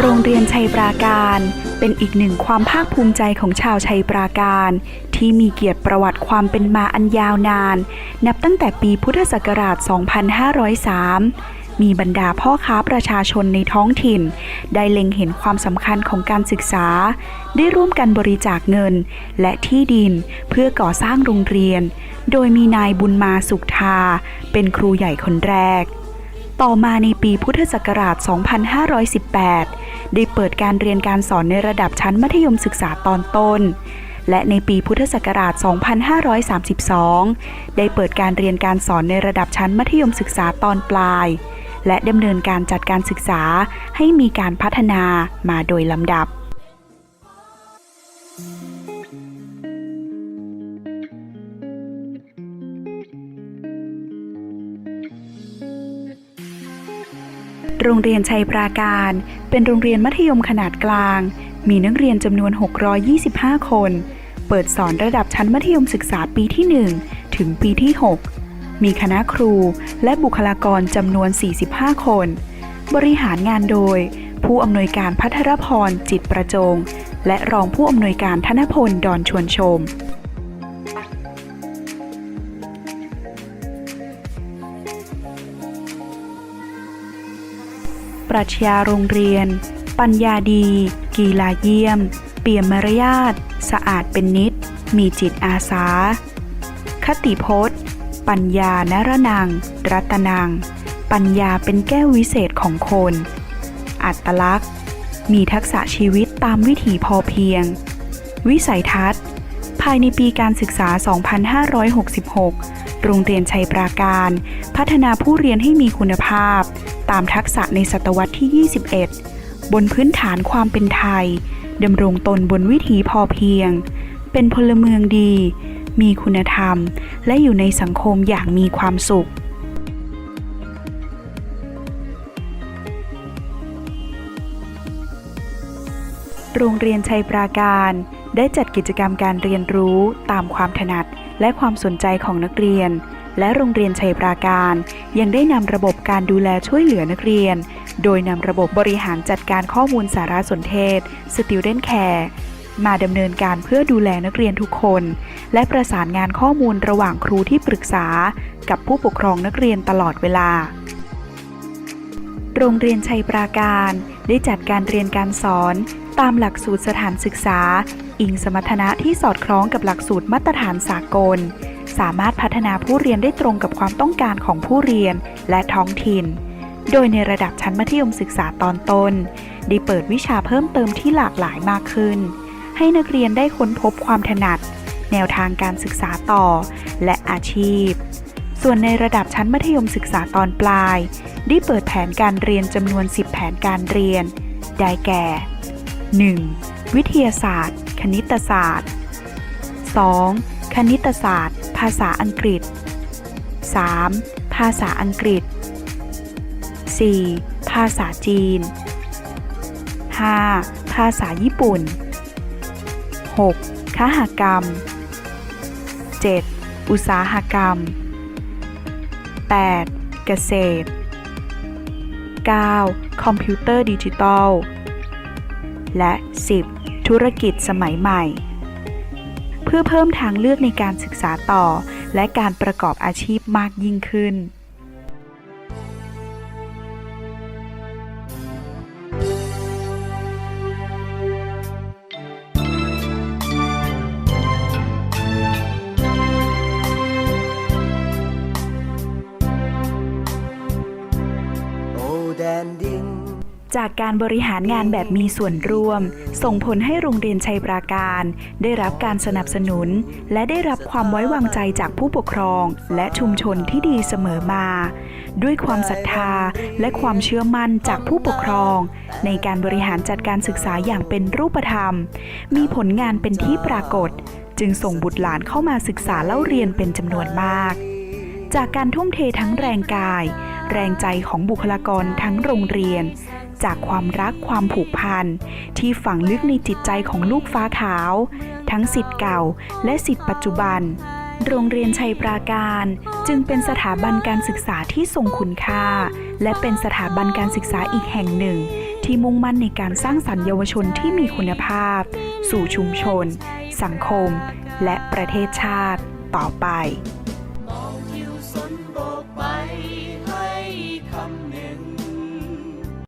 โรงเรียนชัยปราการ เป็นอีกหนึ่งความภาคภูมิใจของชาวชัยปราการ ที่มีเกียรติประวัติความเป็นมาอันยาวนาน นับตั้งแต่ปีพุทธศักราช 2503 มีบรรดาพ่อค้าประชาชนในท้องถิ่น ได้เล็งเห็นความสำคัญของการศึกษา ได้ร่วมกันบริจาคเงิน และที่ดินเพื่อก่อสร้างโรงเรียน โดยมีนายบุญมาสุขทา เป็นครูใหญ่คนแรก ต่อมาในปีพุทธศักราช 2518 ได้เปิดการเรียนการสอนในระดับชั้นมัธยมศึกษาตอนต้น และในปีพุทธศักราช 2532 ได้เปิดการเรียนการสอนในระดับชั้นมัธยมศึกษาตอนปลาย และดำเนินการจัดการศึกษาให้มีการพัฒนามาโดยลำดับ โรงเรียนชัยปราการ เป็นโรงเรียนมัธยมขนาดกลาง มีนักเรียนจำนวน 625 คน เปิดสอนระดับชั้นมัธยมศึกษาปีที่ 1 ถึงปีที่ 6 มีคณะครูและบุคลากรจำนวน 45 คน บริหารงานโดย ผู้อำนวยการพัทรพรจิตประจง และรองผู้อำนวยการธนพล ดอนชวนชม ปรัชญาโรงเรียน ปัญญาดี กีฬาเยี่ยม เปี่ยมมารยาทสะอาดเป็นนิด มีจิตอาสา คติพจน์ ปัญญานรนังรัตนังปัญญาเป็นแก้ววิเศษของคน อัตลักษณ์ มีทักษะชีวิตตามวิถีพอเพียง วิสัยทัศน์ ภายในปีการศึกษา 2566 โรงเรียนชัยปราการ พัฒนาผู้เรียนให้มีคุณภาพ ตามทักษะในศตวรรษที่ 21 บนพื้นฐานความเป็นไทยดำรงตนบนวิถีพอเพียง เป็นพลเมืองดี มีคุณธรรม และอยู่ในสังคมอย่างมีความสุข โรงเรียนชัยปราการ ได้จัดกิจกรรมการเรียนรู้ตามความถนัดและความสนใจของนักเรียน และโรงเรียนชัยปราการ ยังได้นำระบบการดูแลช่วยเหลือนักเรียน โดยนำระบบบริหารจัดการข้อมูลสารสนเทศ Student Care มาดำเนินการเพื่อดูแลนักเรียนทุกคน และประสานงานข้อมูลระหว่างครูที่ปรึกษา กับผู้ปกครองนักเรียนตลอดเวลา โรงเรียนชัยปราการ ได้จัดการเรียนการสอนตามหลักสูตรสถานศึกษา อิงสมรรถนะที่สอดคล้องกับหลักสูตรมาตรฐานสากล สามารถพัฒนาผู้เรียนได้ตรงกับความต้องการของผู้เรียนและท้องถิ่น โดยในระดับชั้นมัธยมศึกษาตอนต้นได้เปิดวิชาเพิ่มเติมที่หลากหลายมากขึ้น ให้นักเรียนได้ค้นพบความถนัด แนวทางการศึกษาต่อ และอาชีพ ส่วนในระดับชั้นมัธยมศึกษาตอนปลาย ได้เปิดแผนการเรียนจำนวน 10 แผนการเรียน ได้แก่ 1. วิทยาศาสตร์ คณิตศาสตร์ 2. คณิตศาสตร์ ภาษาอังกฤษ 3. ภาษาอังกฤษ 4. ภาษาจีน 5. ภาษาญี่ปุ่น 6. คหกรรม 7. อุตสาหกรรม 8. เกษตร 9. คอมพิวเตอร์ดิจิตอล และ 10. ธุรกิจสมัยใหม่ เพื่อเพิ่มทางเลือกในการศึกษาต่อ และการประกอบอาชีพมากยิ่งขึ้นโอแดนดิน จากการบริหารงานแบบมีส่วนร่วม ส่งผลให้โรงเรียนชัยปราการ ได้รับการสนับสนุน และได้รับความไว้วางใจจากผู้ปกครอง และชุมชนที่ดีเสมอมา ด้วยความศรัทธาและความเชื่อมั่นจากผู้ปกครอง ในการบริหารจัดการศึกษาอย่างเป็นรูปธรรม มีผลงานเป็นที่ปรากฏ จึงส่งบุตรหลานเข้ามาศึกษาเล่าเรียนเป็นจำนวนมาก จากการทุ่มเททั้งแรงกาย แรงใจของบุคลากรทั้งโรงเรียน จากความรักความผูกพัน ที่ฝังลึกในจิตใจของลูกฟ้าขาว ทั้งสิทธิ์เก่าและสิทธิ์ปัจจุบัน โรงเรียนชัยปราการ จึงเป็นสถาบันการศึกษาที่ทรงคุณค่า และเป็นสถาบันการศึกษาอีกแห่งหนึ่ง ที่มุ่งมั่นในการสร้างสรรค์เยาวชนที่มีคุณภาพ สู่ชุมชน สังคม และประเทศชาติต่อไป